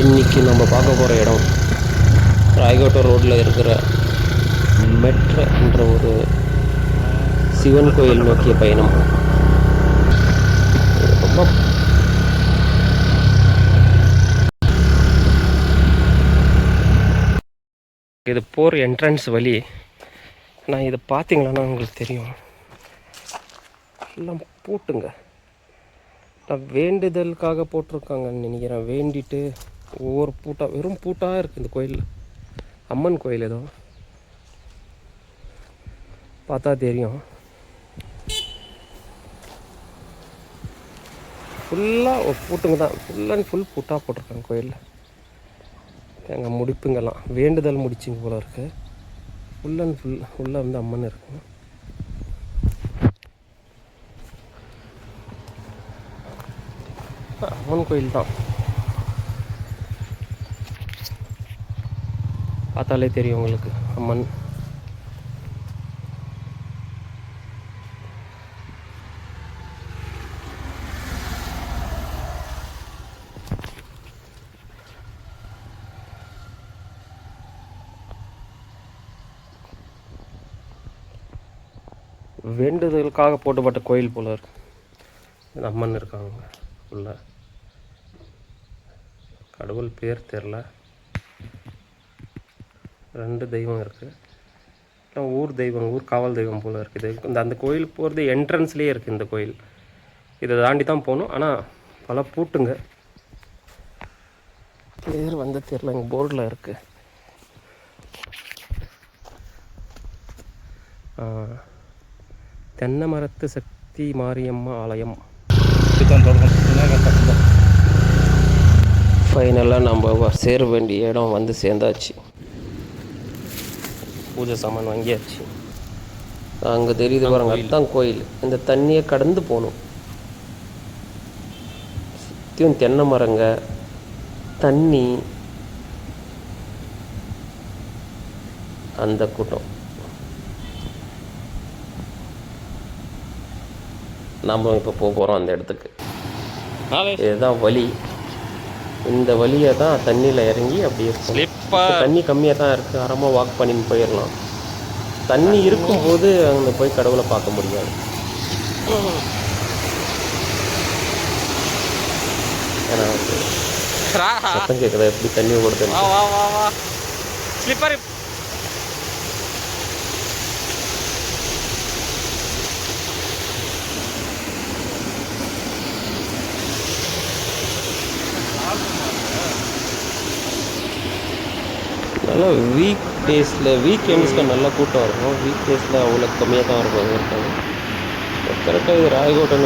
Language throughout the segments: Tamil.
இன்றைக்கி நம்ம பார்க்க போகிற இடம் ராய்கோட்டை ரோட்டில் இருக்கிற மெட்ர என்ற ஒரு சிவன் கோயில் நோக்கிய பயணம். ரொம்ப இது போகிற என்ட்ரன்ஸ் வழி. நான் இதை பார்த்தீங்களான்னா உங்களுக்கு தெரியும். எல்லாம் போட்டுங்க. நான் வேண்டுதலுக்காக போட்டிருக்காங்கன்னு நினைக்கிறேன். வேண்டிட்டு ஒவ்வொரு பூட்டாக வெறும் பூட்டாக இருக்குது இந்த கோயில் அம்மன் கோயில் ஏதோ. பார்த்தா தெரியும். ஃபுல்லாக ஒரு பூட்டுங்க தான். ஃபுல் அண்ட் ஃபுல் பூட்டாக போட்டிருக்காங்க கோயிலில். எங்கள் முடிப்புங்கெல்லாம். வேண்டுதல் முடிச்சிங்க போல இருக்குது ஃபுல் அண்ட் ஃபுல் உள்ளே வந்து அம்மன் இருக்கும் அம்மன் கோயில் தான். பார்த்தாலே தெரியும் உங்களுக்கு. அம்மன். வேண்டுதலுக்காக போட்டுப்பட்ட கோயில் போல இருக்கு. இந்த அம்மன் இருக்காங்க. உள்ள. கடவுள் பேர் தெரில. ரெண்டு தெய்வம் இருக்குது எல்லாம் ஊர் தெய்வம் ஊர் காவல் தெய்வம் போல் இருக்குது இந்த அந்த கோயில் போகிறது என்ட்ரன்ஸ்லேயே இருக்குது இந்த கோயில். இதை தாண்டி தான் போகணும். ஆனால் பல பூட்டுங்க. பேர் வந்து தெரில இங்கே போர்டில் இருக்குது தென்னை மரத்து சக்தி மாரியம்மா ஆலயம். ஃபைனலாக நம்ம சேர வேண்டிய இடம் வந்து சேர்ந்தாச்சு. பூஜை சாமான் வாங்கியாச்சு. அங்கே தெரியுது பாருங்க அதுதான் கோயில். இந்த தண்ணியை கடந்து போகணும். சுற்றியும் தென்னை மரங்க தண்ணி. அந்த கூட்டம். நாம் இப்போ போக போகிறோம் அந்த இடத்துக்கு. இதுதான் வழி. இந்த வழியை தான் தண்ணியில் இறங்கி அப்படியே. இப்ப தண்ணி கம்மியாக தான் இருக்குது அறமாக வாக் பண்ணின்னு போயிடலாம். தண்ணி இருக்கும்போது அங்கே போய் கடவுளை பார்க்க முடியாது. ஏன்னா சத்தம் கேட்குதா எப்படி தண்ணி வா. ஸ்லிப்பர் நல்லா வீக் டேஸில் வீக் எண்ட்ஸில் நல்லா கூட்டம் இருக்கும். வீக் டேஸில் அவ்வளோ கம்மியாக தான் இருக்கும் இருக்காங்க கரெக்டாக இது ராயகோட்டன்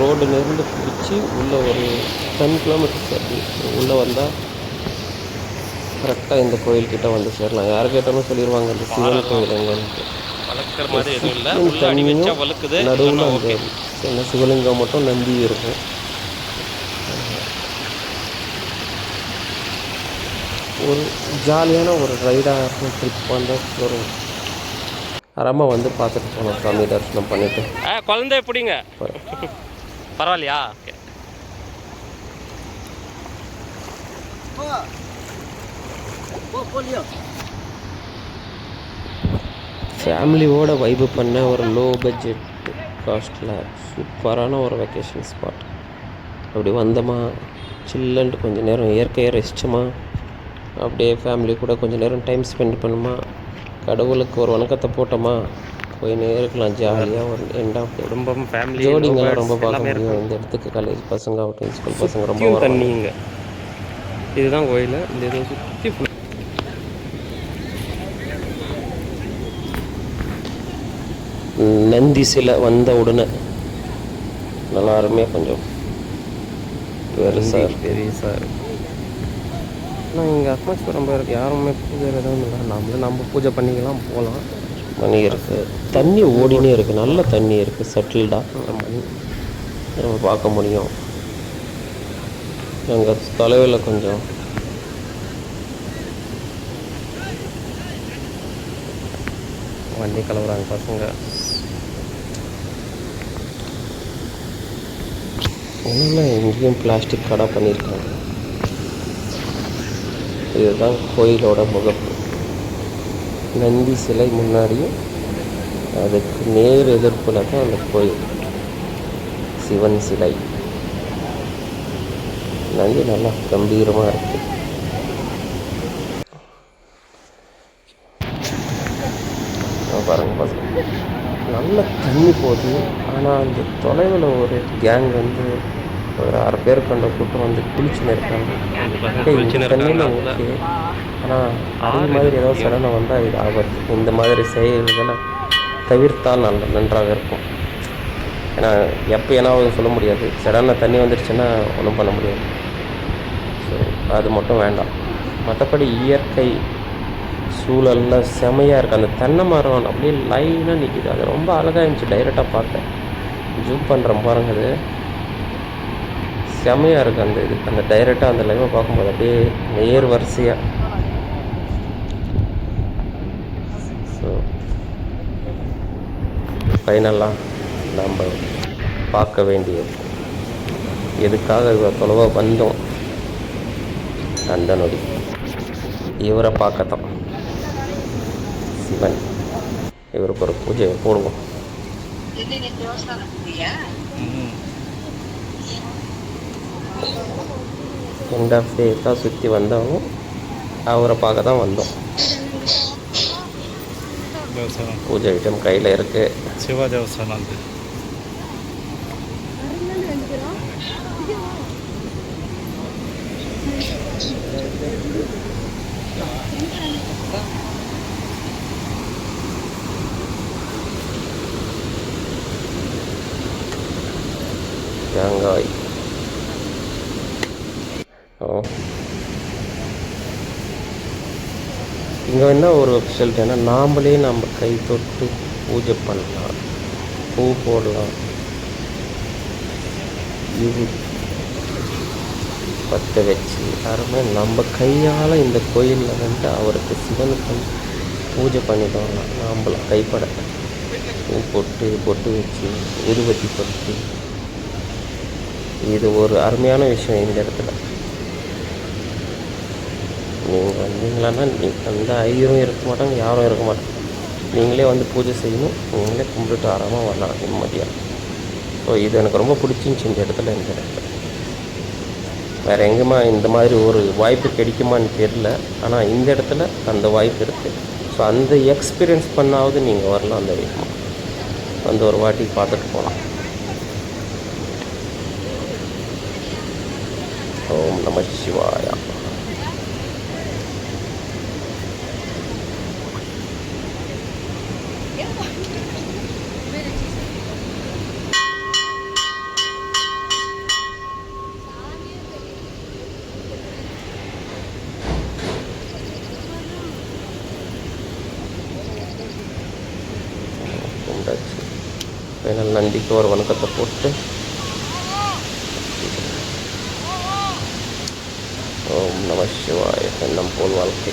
ரோடுலேருந்து பிடிச்சி உள்ளே ஒரு டென் கிலோமீட்டர்ஸ் உள்ளே வந்தால் கரெக்டாக இந்த கோயில்கிட்ட வந்து சேரலாம். யார் கேட்டாலும் சொல்லிடுவாங்க இந்த சிவன் கோயில் எங்கன்ட்டு வளர்க்குற மாதிரி எதுவும் இல்லை. நடுவில் அந்த சிவலிங்கம் மட்டும் நந்தி இருக்கும். ஒரு ஜாலியான ஒரு ரைடாக இருக்கும் ட்ரிப் வந்து ஒரு அறமாக வந்து பார்த்துட்டு போனோம் சாமி தரிசனம் பண்ணிட்டு. ஆ குழந்தை எப்படிங்க பரவாயில்லையா? ஓகே ஃபேமிலியோட வைப்பு பண்ண ஒரு லோ பட்ஜெட் காஸ்ட்டில் சூப்பரான ஒரு வெக்கேஷன் ஸ்பாட் அப்படி வந்தோமா சில்லுன்ட்டு கொஞ்சம் நேரம் இயற்கையை ரசிச்சோமா? அப்படியே ஃபேமிலி கூட கொஞ்சம் நேரம் டைம் ஸ்பெண்ட் பண்ணுமா? கடவுளுக்கு ஒரு வணக்கத்தை போட்டோமா? போய் இருக்கலாம் ஜாலியாக ஒரு எண்ட் ஆஃப் குடும்பம் ஃபேமிலி ஜோடிங்கெல்லாம் ரொம்ப பார்க்க முடியும். இந்த இடத்துக்கு காலேஜ் பசங்க ஆகட்டும் ஸ்கூல் பசங்க ரொம்ப. தண்ணிங்க இதுதான் கோயில். இந்த இதை சுற்றி நந்தி சிலை வந்த உடனே. நல்லா அருமையாக கொஞ்சம். பெருசாக இருக்கு. பெரிய சார். ஆனால் இங்கே அட்மாஸ்பியர் ரொம்ப இருக்குது யாருமே பூஜை எதுவும் இல்லை. நம்மளே நம்ம பூஜை பண்ணிக்கலாம் போகலாம் மணி இருக்கு. தண்ணி ஓடினே இருக்குது நல்ல தண்ணி இருக்குது செட்டில்டாக மணி நம்ம பார்க்க முடியும். அங்கே தொலைவில் கொஞ்சம். வண்டி கலவுறாங்க பசங்க. ஒன்றும் எங்கேயும் பிளாஸ்டிக் கடை பண்ணியிருக்காங்க. இதுதான் கோயிலோட முகப்பு நந்தி சிலை முன்னாடியும் அதுக்கு நேர் எதிர்ப்பில் தான் அந்த கோயில். சிவன் சிலை. நந்தி நல்லா கம்பீரமாக இருக்குது பாருங்க பாருங்க. நல்ல தண்ணி போகுது. ஆனால் அந்த தொலைவில் ஒரு கேங் வந்து ஒரு அரை பேர் கொண்ட கூட்டம் வந்து குளிச்சுன்னு இருக்காங்க. தண்ணியில் ஓகே. ஆனால் அதே மாதிரி ஏதாவது சடனை வந்தால் இது ஆபத்து இந்த மாதிரி செயல்களை தவிர்த்தால் நல்ல நன்றாக இருக்கும். ஏன்னா எப்போ ஏன்னாவது சொல்ல முடியாது. சடனாக தண்ணி வந்துடுச்சுன்னா ஒன்றும் பண்ண முடியாது. ஸோ அது மட்டும் வேண்டாம். மற்றபடி இயற்கை சூழலில் செமையாக இருக்குது அந்த தென்னை மரம் அப்படியே லைனாக நிற்கிது அது ரொம்ப அழகாக இருந்துச்சு. டைரெக்டாக பார்த்தேன். ஜூம் பண்ணுறேன் பாருங்க அது. செமையாக இருக்குது அந்த இது. அந்த டைரெக்டாக அந்த லைவை பார்க்கும்போது அப்படியே நேர் வரிசையாக ஸோ ஃபைனலாக நம்ம பார்க்க வேண்டியது. எதுக்காக இவ்வளோ தொலைவாக வந்தோம்? அந்த நொடி இவரை பார்க்கத்தான். சிவன். இவருக்கு ஒரு பூஜையை போடுவோம். எண்ட் ஆஃப் டே தான் சுற்றி வந்தவங்க அவரை பார்க்க தான் வந்தோம். பூஜை ஐட்டம் கையில் இருக்குது சிவா தேவஸ்தானம் தேங்காய். இங்கே என்ன ஒரு ஸ்பெஷல் ஏன்னா நாமளே நம்ம கை தொட்டு பூஜை பண்ணலாம். பூ போடலாம். இது பற்ற வச்சு யாருமே நம்ம கையால் இந்த கோயிலில் வந்து அவருக்கு சிவனுக்கு பூஜை பண்ணிட்டு வரலாம் நாம்பளும் கைப்பட. பூ போட்டு பொட்டு வச்சு உருவத்தி பொட்டு. இது ஒரு அருமையான விஷயம் இந்த இடத்துல. நீங்கள் வந்தீங்களான்னா நீ அந்த ஐயரும் இருக்க மாட்டாங்க யாரும் இருக்க மாட்டாங்க. நீங்களே வந்து பூஜை செய்யணும் நீங்களே கும்பிட்டு ஆறாமல் வரலாம் நிம்மதியாக ஸோ இது எனக்கு ரொம்ப பிடிச்சிருந்துச்சி இந்த இடத்துல இந்த இடத்துல. வேறு எங்கேயுமா இந்த மாதிரி ஒரு வாய்ப்பு கிடைக்குமான்னு தெரில ஆனால் இந்த இடத்துல அந்த வாய்ப்பு இருக்குது ஸோ அந்த எக்ஸ்பீரியன்ஸ் பண்ணாவது நீங்கள் வரலாம் அந்த வீட்டுக்கு. வந்து ஒரு வாட்டி பார்த்துட்டு போகலாம் ஓம் நம சிவாயா. போட்டாச்சு ஃபைனல் நந்திக்கு ஒரு வணக்கத்தை போட்டு. ஓம் நம சிவாய. எண்ணம் போல் வாழ்க்கை.